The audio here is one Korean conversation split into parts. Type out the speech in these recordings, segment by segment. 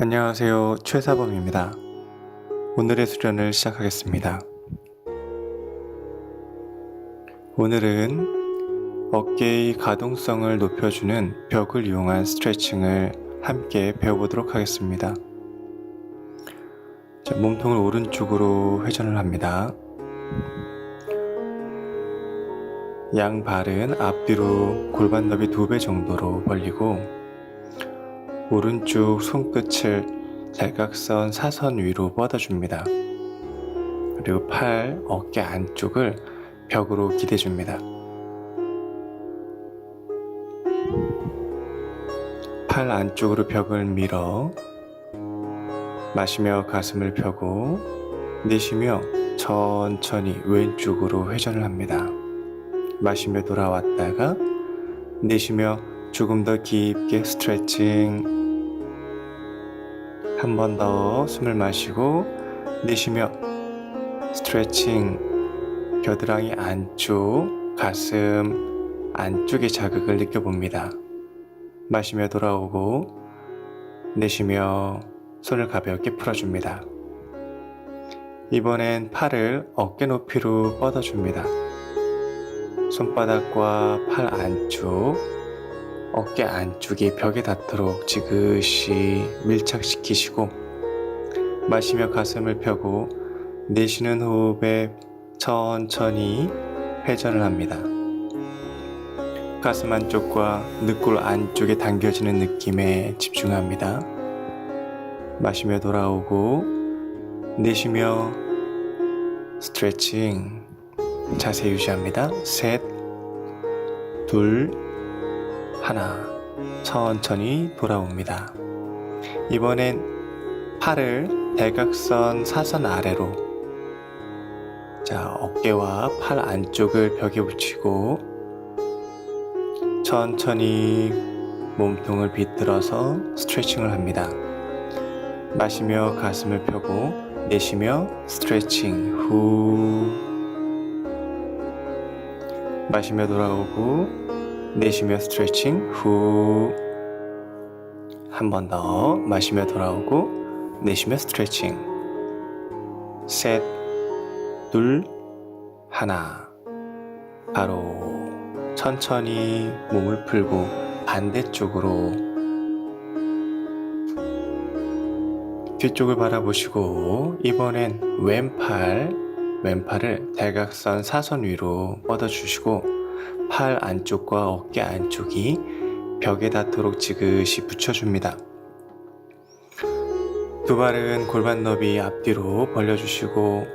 안녕하세요. 최사범입니다. 오늘의 수련을 시작하겠습니다. 오늘은 어깨의 가동성을 높여주는 벽을 이용한 스트레칭을 함께 배워보도록 하겠습니다. 자, 몸통을 오른쪽으로 회전을 합니다. 양 발은 앞뒤로 골반 너비 두 배 정도로 벌리고 오른쪽 손끝을 대각선 사선 위로 뻗어줍니다. 그리고 팔, 어깨 안쪽을 벽으로 기대줍니다. 팔 안쪽으로 벽을 밀어 마시며 가슴을 펴고 내쉬며 천천히 왼쪽으로 회전을 합니다. 마시며 돌아왔다가 내쉬며 조금 더 깊게 스트레칭 한 번 더 숨을 마시고 내쉬며 스트레칭 겨드랑이 안쪽 가슴 안쪽의 자극을 느껴봅니다. 마시며 돌아오고 내쉬며 손을 가볍게 풀어줍니다. 이번엔 팔을 어깨 높이로 뻗어줍니다. 손바닥과 팔 안쪽, 어깨 안쪽이 벽에 닿도록 지그시 밀착시키시고 마시며 가슴을 펴고 내쉬는 호흡에 천천히 회전을 합니다. 가슴 안쪽과 늑골 안쪽에 당겨지는 느낌에 집중합니다. 마시며 돌아오고 내쉬며 스트레칭 자세 유지합니다. 셋, 둘, 하나. 천천히 돌아옵니다. 이번엔 팔을 대각선 사선 아래로 자, 어깨와 팔 안쪽을 벽에 붙이고 천천히 몸통을 비틀어서 스트레칭을 합니다. 마시며 가슴을 펴고 내쉬며 스트레칭 후 마시며 돌아오고 내쉬며 스트레칭 후. 한 번 더 마시며 돌아오고 내쉬며 스트레칭. 셋, 둘, 하나. 바로 천천히 몸을 풀고 반대쪽으로. 뒤쪽을 바라보시고 이번엔 왼팔 왼팔을 대각선 사선 위로 뻗어주시고 팔 안쪽과 어깨 안쪽이 벽에 닿도록 지그시 붙여줍니다. 두 발은 골반 너비 앞뒤로 벌려주시고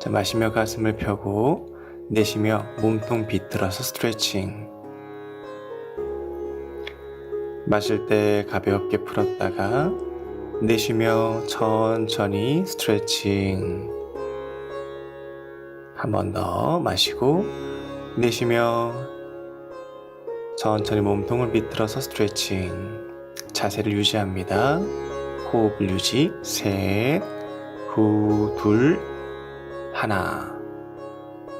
자, 마시며 가슴을 펴고 내쉬며 몸통 비틀어서 스트레칭 마실 때 가볍게 풀었다가 내쉬며 천천히 스트레칭 한 번 더 마시고 내쉬며 천천히 몸통을 비틀어서 스트레칭 자세를 유지합니다. 호흡을 유지 셋, 후, 둘, 하나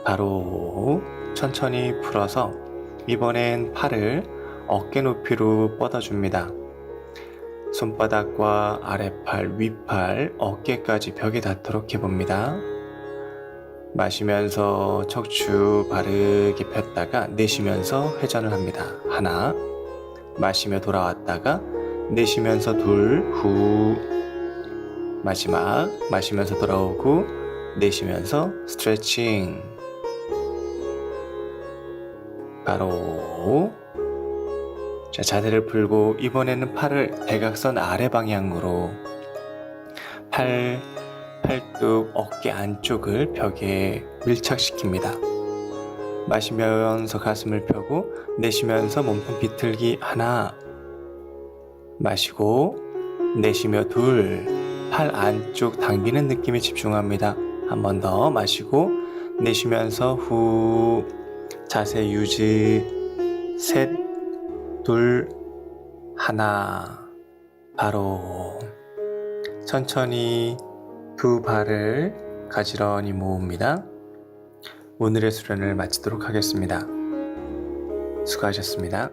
바로 천천히 풀어서 이번엔 팔을 어깨 높이로 뻗어줍니다. 손바닥과 아래팔, 윗팔, 어깨까지 벽에 닿도록 해봅니다. 마시면서 척추 바르게 폈다가 내쉬면서 회전을 합니다. 하나, 마시며 돌아왔다가 내쉬면서 둘, 후, 마지막 마시면서 돌아오고 내쉬면서 스트레칭. 바로 자, 자세를 풀고 이번에는 팔을 대각선 아래 방향으로 팔 팔뚝 어깨 안쪽을 벽에 밀착시킵니다. 마시면서 가슴을 펴고 내쉬면서 몸통 비틀기 하나. 마시고 내쉬며 둘. 팔 안쪽 당기는 느낌에 집중합니다. 한 번 더 마시고 내쉬면서 후. 자세 유지. 셋. 둘. 하나. 바로 천천히 두 발을 가지런히 모읍니다. 오늘의 수련을 마치도록 하겠습니다. 수고하셨습니다.